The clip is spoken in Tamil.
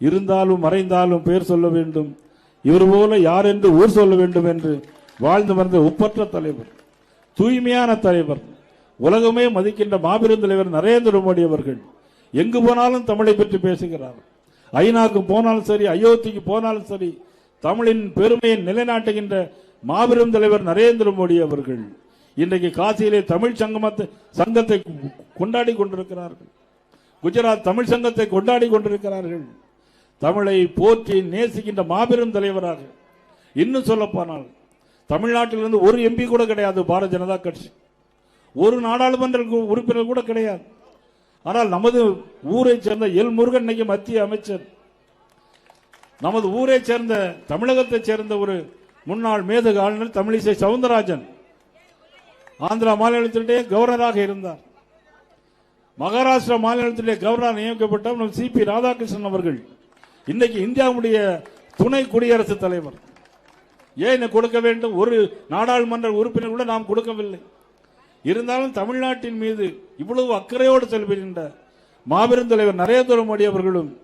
இருந்தாலும் மறைந்தாலும் பெயர் சொல்ல வேண்டும். இவர் போல யார் என்று ஊர் சொல்ல வேண்டும் என்று வாழ்ந்து வந்த ஒப்பற்ற தலைவர் தூய்மையான தலைவர் உலகமே மதிக்கின்ற மாபெரும் தலைவர் நரேந்திர மோடி அவர்கள் எங்கு போனாலும் தமிழை பற்றி பேசுகிறார். ஐநாக்கு போனாலும் சரி அயோத்திக்கு போனாலும் சரி தமிழின் பெருமையை நிலைநாட்டுகின்ற மாபெரும் தலைவர் நரேந்திர மோடி அவர்கள் இன்றைக்கு காசியிலே தமிழ் சங்கமத்தை சங்கத்தை கொண்டாடி கொண்டிருக்கிறார்கள். குஜராத் தமிழ் சங்கத்தை கொண்டாடி கொண்டிருக்கிறார்கள். தமிழை போற்றி நேசிக்கின்ற மாபெரும் தலைவராக. இன்னும் சொல்லப்போனால் தமிழ்நாட்டிலிருந்து ஒரு எம்பி கூட கிடையாது பாரதிய ஜனதா கட்சி. ஒரு நாடாளுமன்ற உறுப்பினர் கூட கிடையாது. ஆனால் நமது ஊரை சேர்ந்த எல் முருகன் இன்னைக்கு மத்திய அமைச்சர். நமது ஊரை சேர்ந்த தமிழகத்தைச் சேர்ந்த ஒரு முன்னாள் மேதகு ஆளுநர் தமிழிசை சவுந்தரராஜன். ஆந்திரா மாநிலத்திலே கவர்னராக இருந்தார். மகாராஷ்டிரா மாநிலத்திலே கவர்னர் நியமிக்கப்பட்ட நம் சிபி ராதாகிருஷ்ணன் அவர்கள். இன்னைக்கு இந்தியாவுடைய துணை குடியரசுத் தலைவர். ஏன் கொடுக்க வேண்டும்? ஒரு நாடாளுமன்ற உறுப்பினர் கூட நாம் கொடுக்கவில்லை. இருந்தாலும் தமிழ்நாட்டின் மீது இவ்வளவு அக்கறையோடு செல்கின்ற மாபெரும் தலைவர் நரேந்திர மோடி அவர்களும்